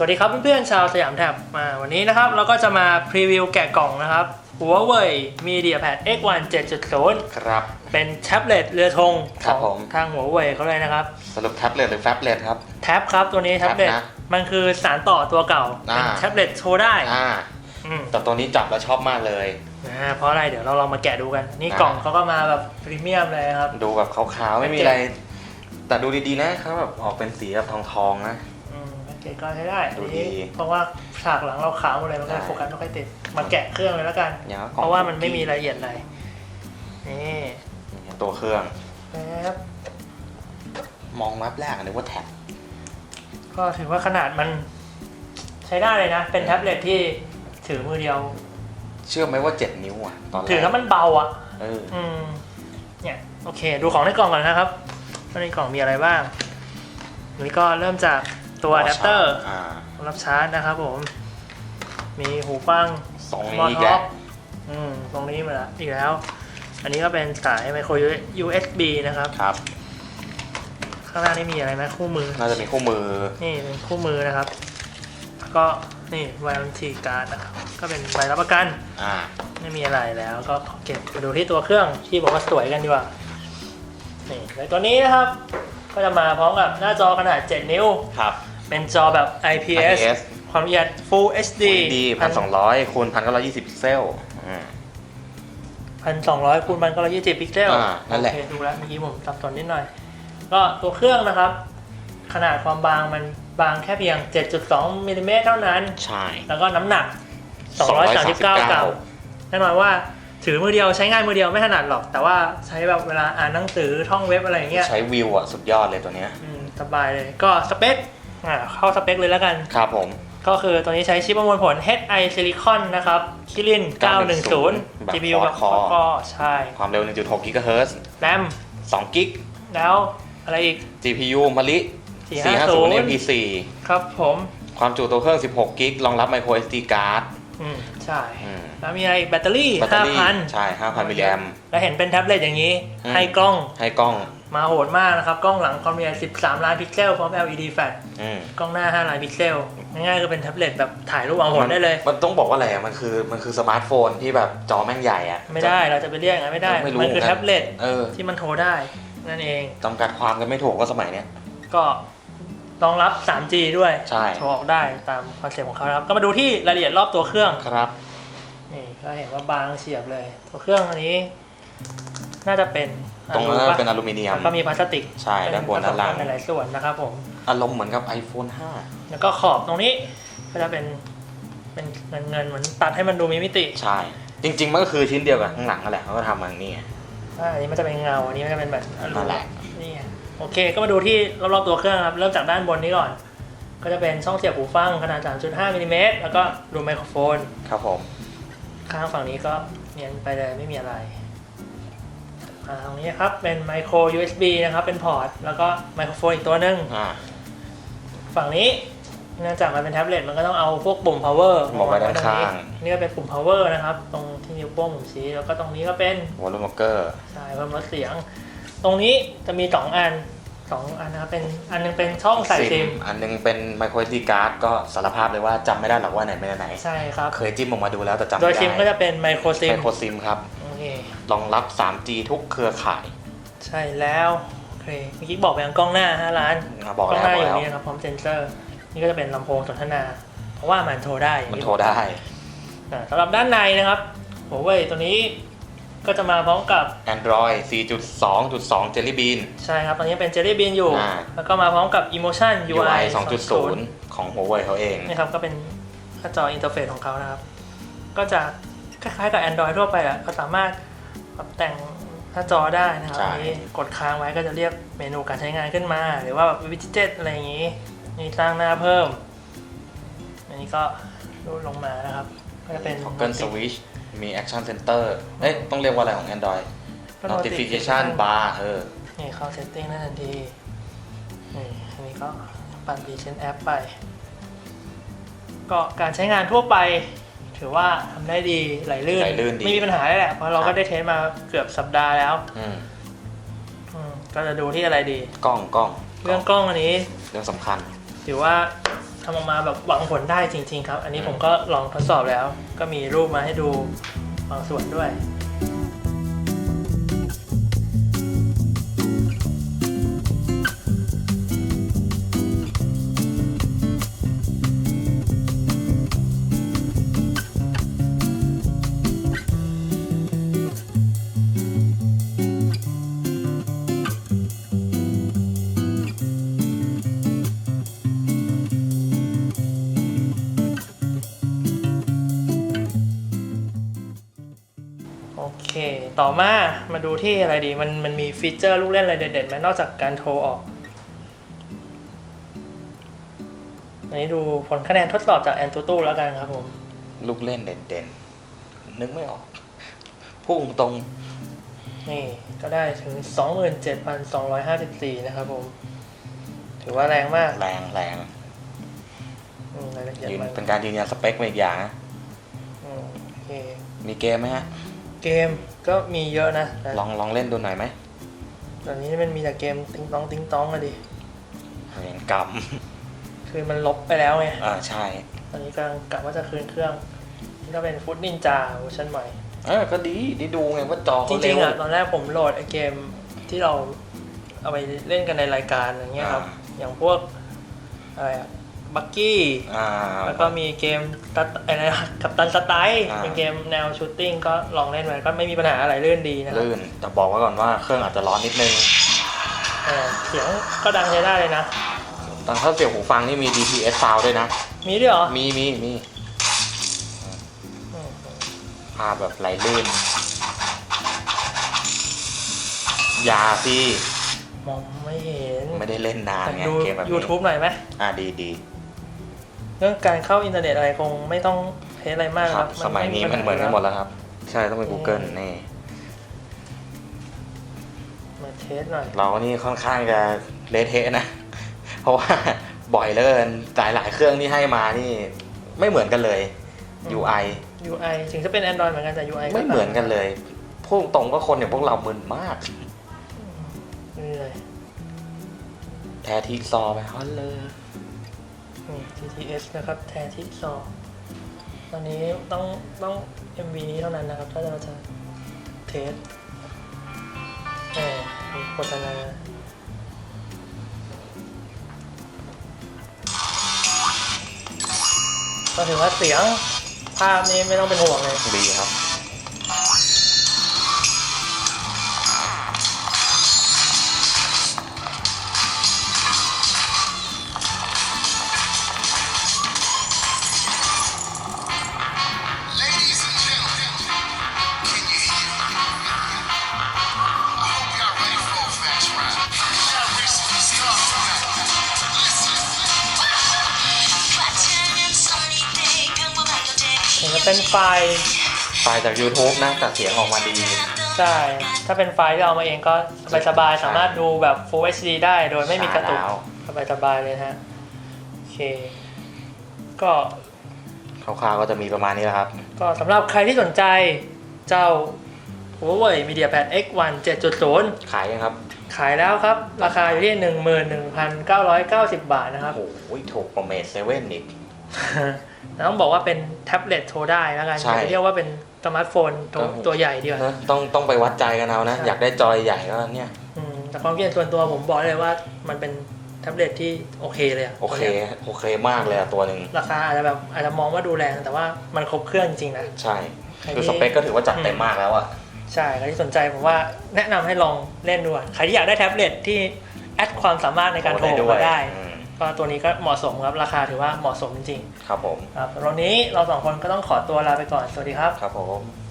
สวัสดีครับเพื่อนๆชาวสยามแท็บมาวันนี้นะครับเราก็จะมาพรีวิวแกะกล่องนะครับ Huawei MediaPad X1 7.0 ครับ เป็นแท็บเล็ตเรือธงคขรับองผมทาง Huawei เขาเลยนะครับ สรุปแท็บเล็ตหรือแฟบเล็ตครับ แท็บครับตัวนี้แท็บเล็ตแท็บนะมันคือสารต่อตัวเก่าเป็นอ่าแท็บเล็ตโชว์ได้อ่าอืมแต่ตัวนี้จับแล้วชอบมากเลยอ่าเพราะอะไรเดี๋ยวเราลองมาแกะดูกัน นี่อ่า กล่องเขาก็มาแบบพรีเมียมเลยครับ ดูแบบขาวๆไม่มีอะไร แต่ดูดีๆนะเขาแบบออกเป็นสีแบบทองๆนะ อืมโอเคก็ใช้ได้ดูอันนี้ดีเพราะว่าฉากหลังเราขาวหมดเลยมันก็เลยใช่โฟกัสไม่ค่อยติด มาแกะเครื่องเลยแล้วกันอย่างกับกเพล่องราะว่ามันไม่มีรายละเอียดอะไรนี่ตัวเครื่องแป๊บมองแวบแรกอะนึกว่าแท็บก็ถือว่าขนาดมันใช้ได้เลยนะ เป็นแท็บเล็ตที่ถือมือเดียว เชื่อไหมว่า 7 นิ้วอะตอนแรกถือแล้วมันเบาอะ เอออืมเนี่ยโอเค ดูของในกล่องก่อนนะครับว่าในกล่องมีอะไรบ้างนี่ก็เริ่มจาก ตัวอะแดปเตอร์อ่ารับชาร์จนะครับผม มีหูฟังสองมอนี้อีกท็แล้อวปอืมตรงนี้มาละอีกแล้ว อันนี้ก็เป็นสายไมโคร USB นะครับ ครับ ข้างหน้านี่มีอะไรไหมคู่มือ น่าจะมีคู่มือ นี่เป็นคู่มือนะครับ แล้วก็นี่ warranty card นะครับ ก็เป็นใบรับประกัน อ่า ไม่มีอะไรแล้วก็ขอเก็บมาดูที่ตัวเครื่องที่บอกว่าสวยกันดีกว่า นี่ในตัวนี้นะครับ ก็จะมาพร้อมกับหน้าจอขนาด 7 นิ้ว ครับ เป็นจอแบบ IPS IPS ความละเอียด Full HD ดีพันสองร้อยคูณพันเก้าร้อยยี่สิบพิกเซลอืม พันสองร้อยคูณพันก็ร้อยยี่สิบพิกเซลอ่านั่นแหละ โอเคดูแล้วเมื่อกี้ผมสับสนนิดหน่อย ก็ตัวเครื่องนะครับ ขนาดความบางมันบางแค่เพียง 7.2มิลลิเมตรเท่านั้น ใช่ แล้วก็น้ำหนัก 239 กรัม แน่นอนว่า ถือมือเดียวใช้ง่ายมือเดียวไม่ถนัดหรอก แต่ว่าใช้แบบเวลาอ่านหนังสือท่องเว็บอะไรอย่างเงี้ยใช้วิวอะสุดยอดเลยตัวเนี้ยอืมสบายเลยก็สเปคอ่าเข้าสเปคเลยแล้วกัน ครับผม ก็คือตัวนี้ใช้ชิปประมวลผล HI Silicon นะครับคิริน910แบบ GPU แบบ quad core ก็ใช่ ความเร็ว 1.6กิกะเฮิรตซ์แรม2กิก แล้วอะไรอีก GPU มะลิ450 450 MP4 ครับผม ความจุตัวเครื่อง 16 กิกรองรับ micro SD card อืมใช่ อืม แล้วมีอะไรอีกแบตเตอรี่ แบตเตอรี่5,000 ใช่ 5,000มิลลิแอม แล้วเห็นเป็นแท็บเล็ตอย่างนี้ อืม ให้กล้องให้กล้องมาโหดมากนะครับ กล้องหลังความละเอียด13 ล้านพิกเซลพร้อม LED flash อืมกล้องหน้า 5 ล้านพิกเซล ง่ายๆก็เป็นแท็บเล็ตแบบถ่ายรูปเอาโหดได้เลย มันต้องบอกว่าอะไรอะมันคือมันคือสมาร์ทโฟนที่แบบจอแม่งใหญ่อะไม่ได้เราจะไปเรียกอย่างนั้นไม่ได้ ไม่รู้มันคือเหมือนกันแท็บเล็ตเออที่มันโทรได้นั่นเองจำกัดความกันไม่ถูกว่าสมัยเนี้ยก็ รองรับ 3G ด้วยใช่ โทรออกได้ตามคอนเซ็ปต์ของเขานะครับ ก็มาดูที่รายละเอียดรอบตัวเครื่อง ครับ นี่ก็เห็นว่าบางเฉียบเลย ตัวเครื่องอันนี้ น่าจะเป็นตรงนั้นอลูปะเป็นอลูมิเนียม แล้วก็มีพลาสติกใช่ด้านบนด้านล่าง ในหลายส่วนนะครับผม อารมณ์เหมือนกับ iPhone แล้วก็ขอบตรงนี้ก็จะเป็นเป็นเงินเงินๆเหมือนตัดให้มันดูมีมิติ5 ใช่ จริงๆ มันก็คือชิ้นเดียวกับข้างหลังนั่นแหละเขาก็ทำมาอย่างนี้ไง อ่าอันนี้มันจะเป็นเงา อันนี้มันจะเป็นแบบอลูนั่นแหละนี่ไงโอ เค ก็มาดูที่รอบๆตัวเครื่องครับ เริ่มจากด้านบนนี้ก่อน ก็จะเป็นช่องเสียบหูฟังขนาด 3.5มิลลิเมตรแล้วก็รูไมโครโฟน ครับผม ข้างฝั่งนี้ก็เนียนไปเลยไม่มีอะไรอ่าตรงนี้ครับ เป็นไมโคร USB นะครับ เป็นพอร์ต แล้วก็ไมโครโฟนอีกตัวหนึ่งอ่า ฝั่งนี้เนื่องจากมันเป็นแท็บเล็ตมันก็ต้องเอาพวกปุ่ม power บอกไว้ด้านข้างนี่ก็เป็นปุ่ม power นะครับ ตรงที่นิ้วโป้งผมชี้แล้วก็ตรงนี้ก็เป็นวอลลุ่มเกอร์ใช่เพิ่มลดเสียง ตรงนี้จะมีสองอัน สองอันนะครับเป็นอันหนึงเป็นช่องใส่ซิม อันหนึงเป็น micro SD card ก็สารภาพเลยว่าจำไม่ได้หรอกว่าไหนเป็นอันไหน ใช่ครับ เคยจิ้มออกมาดูแล้วแต่จำโดไม่ยได้ซิมก็จะเป็นไมโครซิม ไมโครซิมครับโอเครองรับ 3G ทุกเครือข่าย ใช่แล้วโอเคเมื่อกี้บอกไปยังกล้องหน้า5ล้านอะบอกกล้องแล้วหน้าบออกยู่แล้วนี่นะครับพร้อมเซนเซอร์ นี่ก็จะเป็นลำโพงสนทนา เพราะว่ามันโทรได้อย่างมันที่โทรได้อ่าสำหรับด้านในนะครับโอ้ยตัวนี้ ก็จะมาพร้อมกับ Android 4.2.2 Jelly Bean ใช่ครับ ตอนนี้เป็น Jelly Bean อยู่ อ่า แล้วก็มาพร้อมกับ Emotion UI UI 2.0 2.0 ของ Huawei เขาเอง นี่ครับก็เป็นหน้าจออินเทอร์เฟซของเขานะครับ ก็จะคล้ายๆกับ Android ทั่วไปอะก็สามารถปรับแต่งหน้าจอได้นะครับใช่ อันนี้กดค้างไว้ก็จะเรียกเมนูการใช้งานขึ้นมา หรือว่าแบบวิจิเจ็ตอะไรอย่างนี้นี่สร้างหน้าเพิ่ม อันนี้ก็รูดลงมานะครับ ก็จะเป็น Toggle Switch มี Action Center เอ๊ะต้องเรียกว่าอะไรของ Android ก็ Notification Bar เออนี่เข้า setting ได้ทันทีนี่อันนี้ก็ปั่นดีเชนแอปไป ก็การใช้งานทั่วไป ถือว่าทำได้ดีไหลลื่น ไหลลื่นดีไม่มีปัญหาเลยแหละ เพราะเราครัก็บ ได้เทสมาเกือบสัปดาห์แล้วอืมอืมก็จะดูที่อะไรดี กล้องกล้องเรื่องกล้องอันนี้ เรื่องสำคัญ ถือว่า ทำออกมาแบบหวังผลได้จริง ๆ ครับ อันนี้ผมก็ลองทดสอบแล้ว ก็มีรูปมาให้ดูบางส่วนด้วย ต่อมามาดูที่อะไรดี มันมันมีฟีเจอร์ลูกเล่นอะไรเด่นๆไหมนอกจากการโทรออกอันนี้ดูผลคะแนนทดสอบจากแอนตูตูแล้วกันครับผม ลูกเล่นเด่นๆ นึกไม่ออก พุ่งตรง นี่ก็ได้ถึง 27,254 นะครับผม ถือว่าแรงมาก แรงแรงอืมรายละเอียดยืนมันเป็นการยืนยันสเปคมาอีกอย่างนะ อืมโอเคมีเกมไหมฮะ เกม ก็มีเยอะนะแต่ลองลองเล่นดูหน่อยไหมตอนนี้มันมีแต่เกมติ้งต้องติ้งต้องอะดิเรียนกรรม คือมันลบไปแล้วไง อ่าใช่ ตอนนี้กำลังกะว่าจะคืนเครื่องนี่ก็เป็นฟุตนินจาเวอร์ชันใหม่ เออก็ดีดีดูไงว่าจอจเขาริเร็งวๆอะตอนแรกผมโหลดไอเกมที่เราเอาไปเล่นกันในรายการอย่างเงี้ยครับอ่าอย่างพวกอะไรอะ บักกี้ อ่า แล้วก็มีเกมตัดอะไรนะกับตันสไตล์อ่า เป็นเกมแนวชูตติ้งก็ลองเล่นไปก็ไม่มีปัญหาอะไรลื่นดีนะครับลื่น แต่บอกไว้ก่อนว่าเครื่องอาจจะร้อนนิดนึงเออเสียงก็ดังใช้ได้เลยนะตอนถ้าเสียงหูฟังนี่มี DPS sound ด้วยนะ มีด้วยเหรอมีมีมีอืมภาพแบบไหลลื่นอยาสิมองไม่เห็นไม่ได้เล่นนานไงดู เกมแบบนี้ YouTube หน่อยไหมอ่าดีดี เรื่องการเข้าอินเทอร์เน็ตอะไรคงไม่ต้องเทสอะไรมากคครัรับบสมัยนี้มันเหมือนกันหมดแล้วครับ ใช่ต้องเป็น Google นี่ มาเทสหน่อย เรานี่ค่อนข้างจะเละเทะนะ เพราะว่าบ่อยเหลยหลายหลายๆเครื่องที่ให้มานี่ไม่เหมือนกันเลย UI UI ถึงจะเป็น Android เหมือนกันแต่ UI ไม่เหมือนกันเลยพูดตรงก็คนอย่างพวกเรามึนมาก นี่เลย แททีซอไปฮอลเลย นี่ TTS นะครับแทนที่ซอตอนนี้ต้องต้อง MV นี้เท่านั้นนะครับ ถ้าเราจะเทสแหมมีโฆษณาก็ถือว่าเสียงภาพนี้ไม่ต้องเป็นห่วงเลย ดีครับ เป็นไฟล์ไฟล์จาก YouTube นะแต่เสียงออกมาดี ใช่ ถ้าเป็นไฟล์ที่เอามาเองก็สบายๆสามารถดูแบบ Full HD ได้โดยไม่มีกระตุกใช่แล้วสบายๆเลยนะฮะ โอเค ก็คร่าวๆก็จะมีประมาณนี้แหละครับ ก็สำหรับใครที่สนใจเจ้า Huawei MediaPad X1 7.0 ขายยังครับ ขายแล้วครับ ราคาอยู่ที่ 11,990 บาทนะครับ โอ้โหถูกกว่าเมทเซเว่นอีก แล้วต้องบอกว่าเป็นแท็บเล็ตโทรได้แล้วกันใช่ อย่าไปเรียกว่าเป็นสมาร์ทโฟนตัวครับตัวใหญ่ดีกว่า นะต้องต้องไปวัดใจกันเอานะ ใช่ อยากได้จอยใหญ่ก็เนี่ยอืมแต่ความคิดเห็นส่วนตัวผมบอกเลยว่ามันเป็นแท็บเล็ตที่โอเคเลยอะโอเคตัวนี้ยโอเคมากเลยอะตัวหนึ่งราคาอาจจะแบบอาจจะมองว่าดูแรงแต่ว่ามันครบเครื่องจริงๆนะ ใช่ใครคือที่สเปคก็ถือว่าจัดเต็มมากแล้วอะใช่ใครที่สนใจผมว่าแนะนำให้ลองเล่นดูอะใครที่อยากได้แท็บเล็ตที่แอดความสามารถในการโทรด้วมายได้อืม ก็ตัวนี้ก็เหมาะสมครับ ราคาถือว่าเหมาะสมจริงครับผม ๆครับสำหรับวันนี้เราสองคนก็ต้องขอตัวลาไปก่อน สวัสดีครับ ครับผม